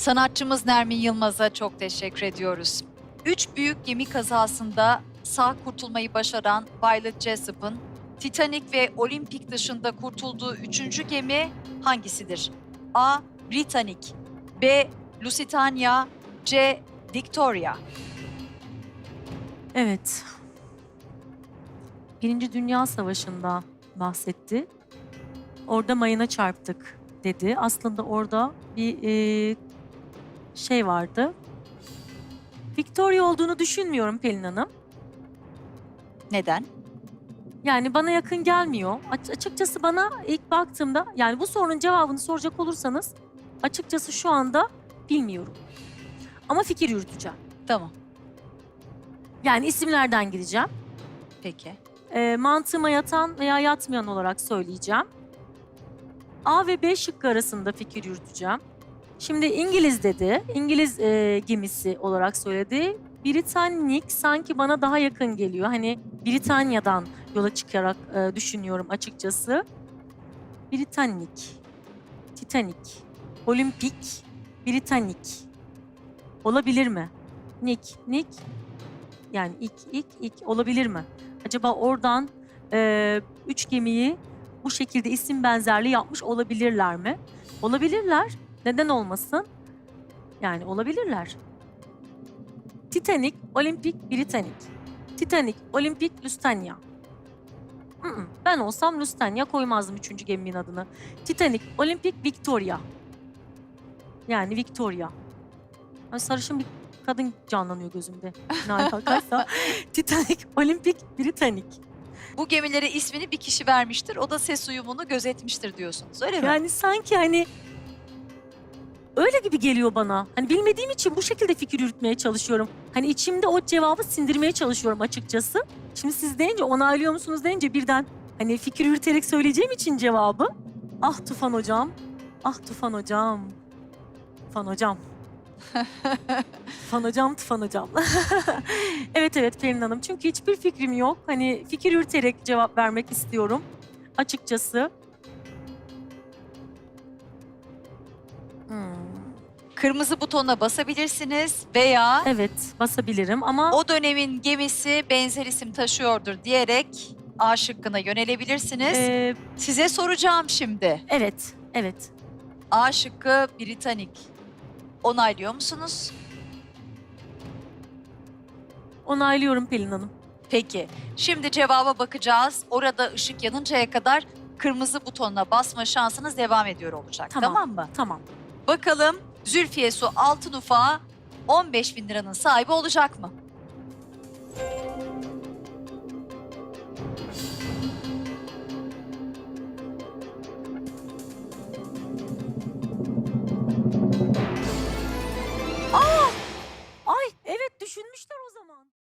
Sanatçımız Nermin Yılmaz'a çok teşekkür ediyoruz. Üç büyük gemi kazasında sağ kurtulmayı başaran Violet Jessup'ın Titanic ve Olimpik dışında kurtulduğu üçüncü gemi hangisidir? A. Britannic B. Lusitania C. Victoria Evet. Birinci Dünya Savaşı'nda bahsetti. Orada mayına çarptık dedi. Aslında orada bir e, şey vardı. Victoria olduğunu düşünmüyorum Pelin Hanım. Neden? Yani bana yakın gelmiyor. Aç- açıkçası bana ilk baktığımda yani bu sorunun cevabını soracak olursanız açıkçası şu anda bilmiyorum. Ama fikir yürüteceğim. Tamam. Yani isimlerden gideceğim. Peki. e, mantığıma yatan veya yatmayan olarak söyleyeceğim. A ve B şıkkı arasında fikir yürüteceğim. Şimdi İngiliz dedi, İngiliz e, gemisi olarak söyledi. Britannic sanki bana daha yakın geliyor. Hani Britanya'dan yola çıkarak e, düşünüyorum açıkçası. Britannic, Titanic, Olimpik, Britannic. Olabilir mi? Nick, Nick. Yani ilk, ilk, ilk olabilir mi? Acaba oradan e, üç gemiyi bu şekilde isim benzerliği yapmış olabilirler mi? Olabilirler. Neden olmasın? Yani olabilirler. Titanic, Olimpik, Britannic. Titanic, Olimpik, Lusitania. Mm-mm, Ben olsam Lusitania koymazdım üçüncü geminin adını. Titanic, Olimpik, Victoria. Yani Victoria. Yani sarışın bir kadın canlanıyor gözümde. Ne alakaysa. Titanic, Olimpik, Britannic. Bu gemilere ismini bir kişi vermiştir. O da ses uyumunu gözetmiştir diyorsunuz. Öyle mi? Yani sanki hani öyle gibi geliyor bana. Hani bilmediğim için bu şekilde fikir yürütmeye çalışıyorum. Hani içimde o cevabı sindirmeye çalışıyorum açıkçası. Şimdi siz deyince onaylıyor musunuz deyince birden hani fikir yürüterek söyleyeceğim için cevabı. Ah Tufan hocam. Ah Tufan hocam. Tufan hocam. Tufan hocam, Tufan hocam. evet evet Pelin Hanım. Çünkü hiçbir fikrim yok. Hani fikir yürüterek cevap vermek istiyorum. Açıkçası. Hmm. Kırmızı butona basabilirsiniz veya Evet basabilirim ama o dönemin gemisi benzer isim taşıyordur diyerek A şıkkına yönelebilirsiniz. e, Size soracağım şimdi. evet evet A şıkkı Britannic. Onaylıyor musunuz? onaylıyorum Pelin Hanım. Peki. Şimdi cevaba bakacağız. Orada ışık yanıncaya kadar kırmızı butonuna basma şansınız devam ediyor olacak. Tamam. Tamam, mı? Tamam. Bakalım Zülfiye Su Altın Ufağı 15 bin liranın sahibi olacak mı? Ay evet düşünmüştür